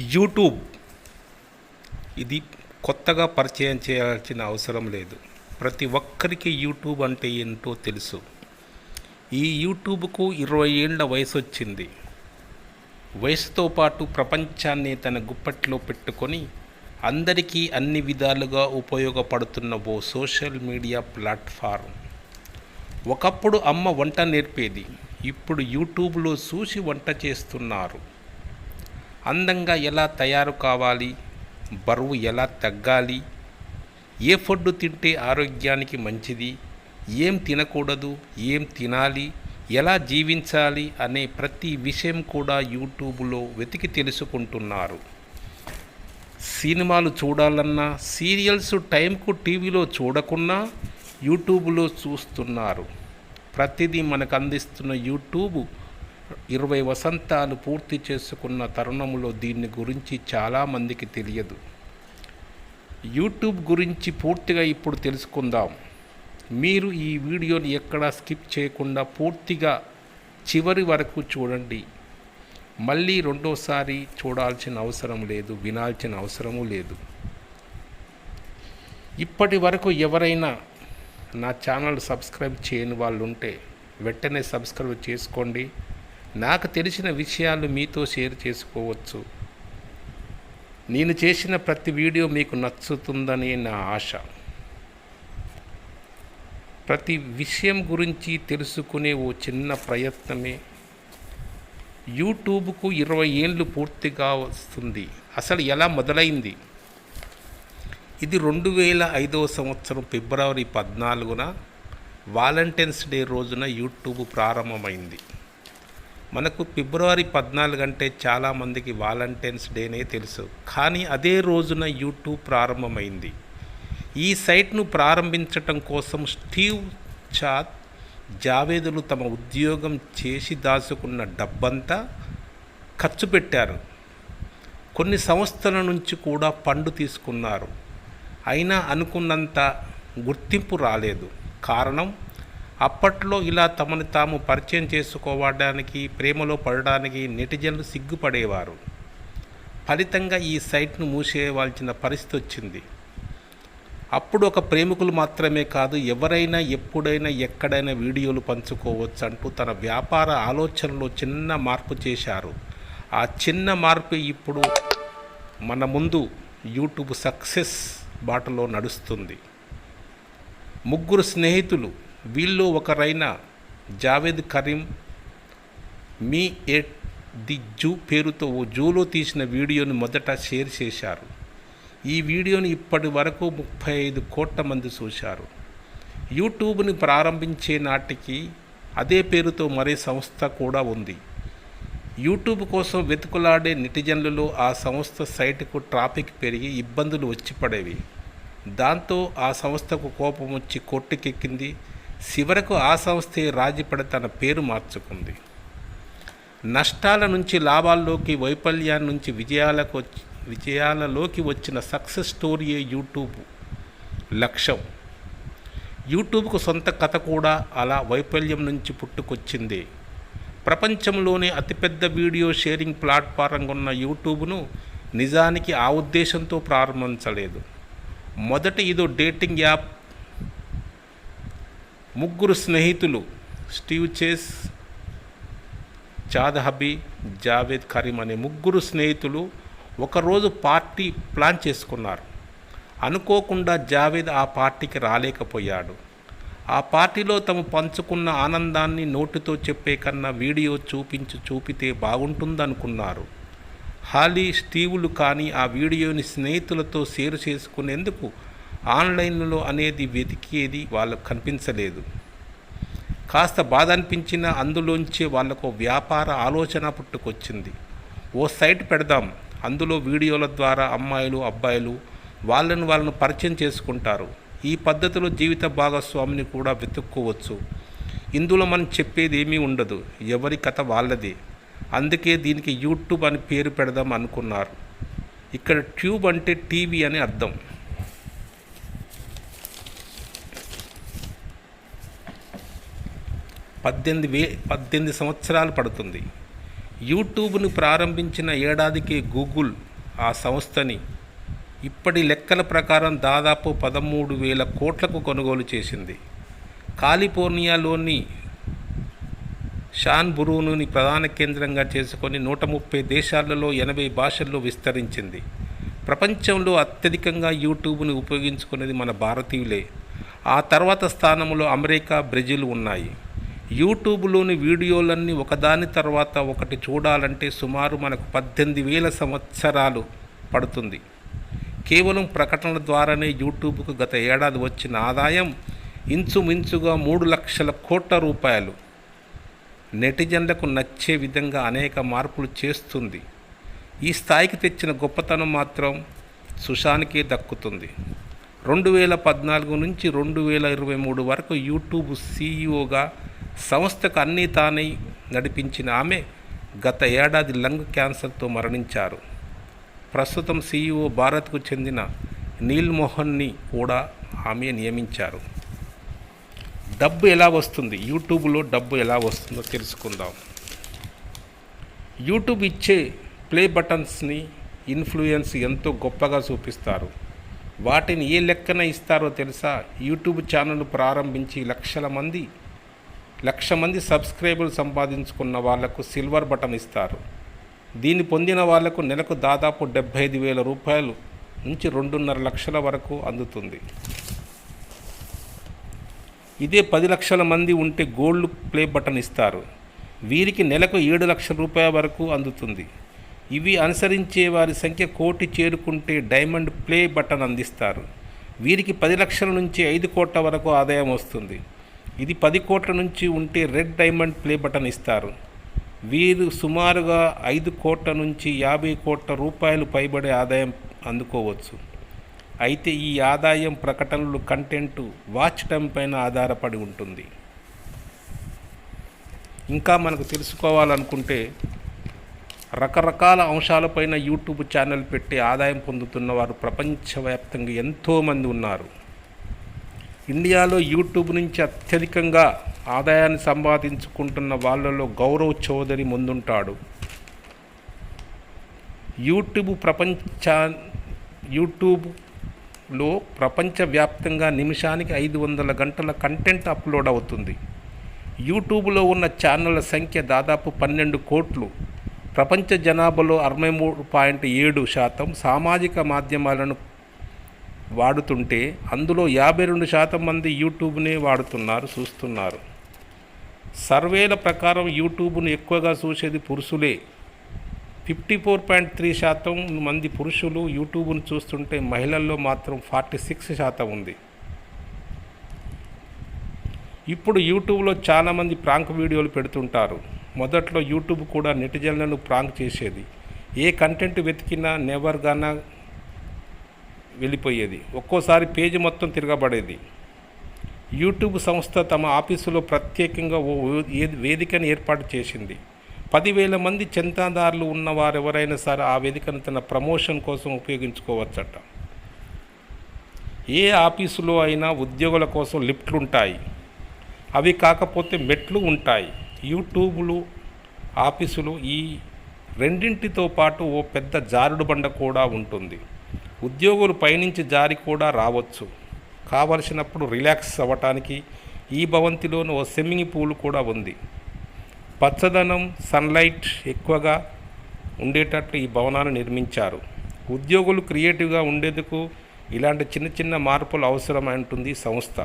YouTube. ఇది కొత్తగా పరిచయం చేయాల్సిన అవసరం లేదు. ప్రతి ఒక్కరికి యూట్యూబ్ అంటే ఏంటో తెలుసు. ఈ యూట్యూబ్కు ఇరవై ఏళ్ళ వయసు వచ్చింది వయసుతో పాటు ప్రపంచాన్ని తన గుప్పట్లో పెట్టుకొని అందరికీ అన్ని విధాలుగా ఉపయోగపడుతున్న ఓ సోషల్ మీడియా ప్లాట్ఫారం. ఒకప్పుడు అమ్మ వంట నేర్పేది. ఇప్పుడు యూట్యూబ్లో చూసి వంట చేస్తున్నారు. అందంగా ఎలా తయారు కావాలి? బరువు ఎలా తగ్గాలి? ఏ ఫుడ్ తింటే ఆరోగ్యానికి మంచిది? ఏం తినకూడదు? ఏం తినాలి? ఎలా జీవించాలి? అనే ప్రతి విషయం కూడా యూట్యూబ్లో వెతికి తెలుసుకుంటున్నారు. సినిమాలు చూడాలన్నా సీరియల్స్ టైంకు టీవీలో చూడకున్నా యూట్యూబ్లో చూస్తున్నారు. ప్రతిదీ మనకు అందిస్తున్న యూట్యూబ్ ఇరవై వసంతాలు పూర్తి చేసుకున్న తరుణంలో దీని గురించి చాలామందికి తెలియదు. యూట్యూబ్ గురించి పూర్తిగా ఇప్పుడు తెలుసుకుందాం. మీరు ఈ వీడియోని ఎక్కడా స్కిప్ చేయకుండా పూర్తిగా చివరి వరకు చూడండి. మళ్ళీ రెండోసారి చూడాల్సిన అవసరం లేదు వినాల్సిన అవసరము లేదు. ఇప్పటి వరకు ఎవరైనా నా ఛానల్ సబ్స్క్రైబ్ చేయని వాళ్ళు ఉంటే వెంటనే సబ్స్క్రైబ్ చేసుకోండి. నాకు తెలిసిన విషయాలు మీతో షేర్ చేసుకోవచ్చు. నేను చేసిన ప్రతి వీడియో మీకు నచ్చుతుందని నా ఆశ. ప్రతి విషయం గురించి తెలుసుకునే ఓ చిన్న ప్రయత్నమే. యూట్యూబ్కు ఇరవై ఏళ్ళు పూర్తిగా వస్తుంది. అసలు ఎలా మొదలైంది? ఇది రెండు వేల ఐదవ సంవత్సరం ఫిబ్రవరి పద్నాలుగున వాలంటైన్స్ డే రోజున యూట్యూబ్ ప్రారంభమైంది. మనకు ఫిబ్రవరి పద్నాలుగు అంటే చాలామందికి వాలంటైన్స్ డేనే తెలుసు. కానీ అదే రోజున యూట్యూబ్ ప్రారంభమైంది. ఈ సైట్ను ప్రారంభించటం కోసం స్టీవ్ చాత్ జావేదులు తమ ఉద్యోగం చేసి దాచుకున్న డబ్బంతా ఖర్చు పెట్టారు. కొన్ని సంస్థల నుంచి కూడా పండు తీసుకున్నారు. అయినా అనుకున్నంత గుర్తింపు రాలేదు. కారణం అప్పట్లో ఇలా తమను తాము పరిచయం చేసుకోవడానికి ప్రేమలో పడడానికి నెటిజన్లు సిగ్గుపడేవారు. ఫలితంగా ఈ సైట్ను మూసేయవలసిన పరిస్థితి వచ్చింది. అప్పుడు ఒక ప్రేమికులు మాత్రమే కాదు ఎవరైనా ఎప్పుడైనా ఎక్కడైనా వీడియోలు పంచుకోవచ్చు అంటూ తన వ్యాపార ఆలోచనలో చిన్న మార్పు చేశారు. ఆ చిన్న మార్పు ఇప్పుడు మన ముందు యూట్యూబ్ సక్సెస్ బాటలో నడుస్తుంది. ముగ్గురు స్నేహితులు వీళ్ళు ఒకరైన Javed Karim me at the zoo పేరుతో ఓ జూలో తీసిన వీడియోను మొదట షేర్ చేశారు. ఈ వీడియోను ఇప్పటి వరకు ముప్పై ఐదు కోట్ల మంది చూశారు. యూట్యూబ్ని ప్రారంభించే నాటికి అదే పేరుతో మరే సంస్థ కూడా ఉంది. యూట్యూబ్ కోసం వెతుకులాడే నెటిజన్లలో ఆ సంస్థ సైట్కు ట్రాఫిక్ పెరిగి ఇబ్బందులు వచ్చి పడేవి. దాంతో ఆ సంస్థకు కోపం వచ్చి కొట్టుకెక్కింది చివరకు ఆ సంస్థే రాజీపడి తన పేరు మార్చుకుంది. నష్టాల నుంచి లాభాల్లోకి వైఫల్యాల నుంచి విజయాలకు వచ్చి విజయాలలోకి వచ్చిన సక్సెస్ స్టోరీయే యూట్యూబ్? లక్ష్యం. యూట్యూబ్కు సొంత కథ కూడా అలా వైఫల్యం నుంచి పుట్టుకొచ్చింది. ప్రపంచంలోనే అతిపెద్ద వీడియో షేరింగ్ ప్లాట్ఫారంగా ఉన్న యూట్యూబ్ను నిజానికి ఆ ఉద్దేశంతో ప్రారంభించలేదు. మొదట ఇదో డేటింగ్ యాప్ ముగ్గురు స్నేహితులు స్టీవ్ చేస్ చాద్ హబీ జావేద్ కరీం అనే ముగ్గురు స్నేహితులు ఒకరోజు పార్టీ ప్లాన్ చేసుకున్నారు. అనుకోకుండా జావేద్ ఆ పార్టీకి రాలేకపోయాడు. ఆ పార్టీలో తమ పంచుకున్న ఆనందాన్ని నోటితో చెప్పే కన్నా వీడియో చూపించి చూపితే బాగుంటుందనుకున్నారు. హాలీ స్టీవులు కానీ ఆ వీడియోని స్నేహితులతో షేర్ చేసుకునేందుకు ఆన్లైన్లో అనేది వెతికేది వాళ్ళకు కనిపించలేదు. కాస్త బాధ అనిపించిన అందులోంచే వాళ్ళకు వ్యాపార ఆలోచన పుట్టుకొచ్చింది. ఓ సైట్ పెడదాం అందులో వీడియోల ద్వారా అమ్మాయిలు అబ్బాయిలు వాళ్ళని వాళ్ళను పరిచయం చేసుకుంటారు. ఈ పద్ధతిలో జీవిత భాగస్వామిని కూడా వెతుక్కోవచ్చు. ఇందులో మనం చెప్పేది ఏమీ ఉండదు ఎవరి కథ వాళ్ళదే. అందుకే దీనికి యూట్యూబ్ అని పేరు పెడదాం అనుకున్నారు. ఇక్కడ ట్యూబ్ అంటే టీవీ అని అర్థం. పద్దెనిమిది వే పద్దెనిమిది సంవత్సరాలు పడుతుంది. యూట్యూబ్ను ప్రారంభించిన ఏడాదికి గూగుల్ ఆ సంస్థని ఇప్పటి లెక్కల ప్రకారం దాదాపు పదమూడు వేల కోట్లకు కొనుగోలు చేసింది. కాలిఫోర్నియాలోని షాన్ బురూనుని ప్రధాన కేంద్రంగా చేసుకొని నూట ముప్పై దేశాలలో ఎనభై భాషల్లో విస్తరించింది. ప్రపంచంలో అత్యధికంగా యూట్యూబ్ని ఉపయోగించుకునేది మన భారతీయులే. ఆ తర్వాత స్థానంలో అమెరికా బ్రెజిల్ ఉన్నాయి. యూట్యూబ్లోని వీడియోలన్నీ ఒకదాని తర్వాత ఒకటి చూడాలంటే సుమారు మనకు పద్దెనిమిది వేల సంవత్సరాలు పడుతుంది. కేవలం ప్రకటనల ద్వారానే యూట్యూబ్కు గత ఏడాది వచ్చిన ఆదాయం ఇంచుమించుగా మూడు లక్షల కోట్ల రూపాయలు. నెటిజన్లకు నచ్చే విధంగా అనేక మార్పులు చేస్తుంది. ఈ స్థాయికి తెచ్చిన గొప్పతనం మాత్రం సుశానికే దక్కుతుంది. రెండు వేల పద్నాలుగు నుంచి రెండు వేల ఇరవై మూడు వరకు యూట్యూబ్ సీఈఓగా సంస్థకు అన్నీ తానై నడిపించిన ఆమె గత ఏడాది లంగ్ క్యాన్సర్తో మరణించారు. ప్రస్తుతం సీఈఓ భారత్కు చెందిన నీల్ మోహన్ని కూడా ఆమె నియమించారు. డబ్బు ఎలా వస్తుంది? యూట్యూబ్లో డబ్బు ఎలా వస్తుందో తెలుసుకుందాం. యూట్యూబ్ ఇచ్చే ప్లే బటన్స్ని ఇన్ఫ్లుయెన్స్ ఎంతో గొప్పగా చూపిస్తారు. వాటిని ఏ లెక్కన ఇస్తారో తెలుసా? యూట్యూబ్ ఛానల్ ప్రారంభించి లక్షల మంది లక్ష మంది సబ్స్క్రైబర్లు సంపాదించుకున్న వాళ్ళకు సిల్వర్ బటన్ ఇస్తారు. దీన్ని పొందిన వాళ్ళకు నెలకు దాదాపు డెబ్బై ఐదు వేల రూపాయలు నుంచి రెండున్నర లక్షల వరకు అందుతుంది. ఇదే పది లక్షల మంది ఉంటే గోల్డ్ ప్లే బటన్ ఇస్తారు. వీరికి నెలకు ఏడు లక్షల రూపాయల వరకు అందుతుంది. ఇవి అనుసరించే వారి సంఖ్య కోటి చేరుకుంటే డైమండ్ ప్లే బటన్ అందిస్తారు. వీరికి పది లక్షల నుంచి ఐదు కోట్ల వరకు ఆదాయం వస్తుంది. ఇది పది కోట్ల నుంచి ఉంటే రెడ్ డైమండ్ ప్లే బటన్ ఇస్తారు. వీరు సుమారుగా ఐదు కోట్ల నుంచి యాభై కోట్ల రూపాయలు పైబడే ఆదాయం అందుకోవచ్చు. అయితే ఈ ఆదాయం ప్రకటనలు కంటెంట్ వాచ్ టైం పైన ఆధారపడి ఉంటుంది. ఇంకా మనకు తెలుసుకోవాలనుకుంటే రకరకాల అంశాలపైన యూట్యూబ్ ఛానల్ పెట్టి ఆదాయం పొందుతున్న వారు ప్రపంచవ్యాప్తంగా ఎంతోమంది ఉన్నారు. ఇండియాలో యూట్యూబ్ నుంచి అత్యధికంగా ఆదాయాన్ని సంపాదించుకుంటున్న వాళ్ళలో గౌరవ్ చౌదరి ముందుంటాడు. యూట్యూబ్ ప్రపంచా యూట్యూబ్లో ప్రపంచవ్యాప్తంగా నిమిషానికి ఐదు వందల గంటల కంటెంట్ అప్లోడ్ అవుతుంది. యూట్యూబ్లో ఉన్న ఛానళ్ళ సంఖ్య దాదాపు పన్నెండు కోట్లు. ప్రపంచ జనాభాలో అరవై మూడు పాయింట్ ఏడు శాతం. సామాజిక మాధ్యమాలను వాడుతుంటే అందులో యాభై రెండు శాతం మంది యూట్యూబ్నే వాడుతున్నారు చూస్తున్నారు. సర్వేల ప్రకారం యూట్యూబ్ను ఎక్కువగా చూసేది పురుషులే. ఫిఫ్టీ ఫోర్ పాయింట్ త్రీ శాతం మంది పురుషులు యూట్యూబ్ను చూస్తుంటే మహిళల్లో మాత్రం ఫార్టీ సిక్స్ శాతం ఉంది. ఇప్పుడు యూట్యూబ్లో చాలామంది ప్రాంక్ వీడియోలు పెడుతుంటారు. మొదట్లో యూట్యూబ్ కూడా నెటిజన్లను ప్రాంక్ చేసేది. ఏ కంటెంట్ వెతికినా నెవర్ గానా వెళ్ళిపోయేది. ఒక్కోసారి పేజీ మొత్తం తిరగబడేది. యూట్యూబ్ సంస్థ తమ ఆఫీసులో ప్రత్యేకంగా ఓ వేదికను ఏర్పాటు చేసింది. పదివేల మంది చందాదారులు ఉన్న వారెవరైనా సరే ఆ వేదికను తన ప్రమోషన్ కోసం ఉపయోగించుకోవచ్చట. ఏ ఆఫీసులో అయినా ఉద్యోగుల కోసం లిఫ్ట్లు ఉంటాయి అవి కాకపోతే మెట్లు ఉంటాయి. యూట్యూబ్లు ఆఫీసులు ఈ రెండింటితో పాటు ఓ పెద్ద జారుడు బండ కూడా ఉంటుంది. ఉద్యోగులు పైనుంచి జారి కూడా రావచ్చు. కావలసినప్పుడు రిలాక్స్ అవ్వటానికి ఈ భవంతిలోని ఓ స్విమ్మింగ్ పూల్ కూడా ఉంది. పచ్చదనం సన్లైట్ ఎక్కువగా ఉండేటట్లు ఈ భవనాన్ని నిర్మించారు. ఉద్యోగులు క్రియేటివ్గా ఉండేందుకు ఇలాంటి చిన్న చిన్న మార్పులు అవసరమై ఉంటుంది సంస్థ.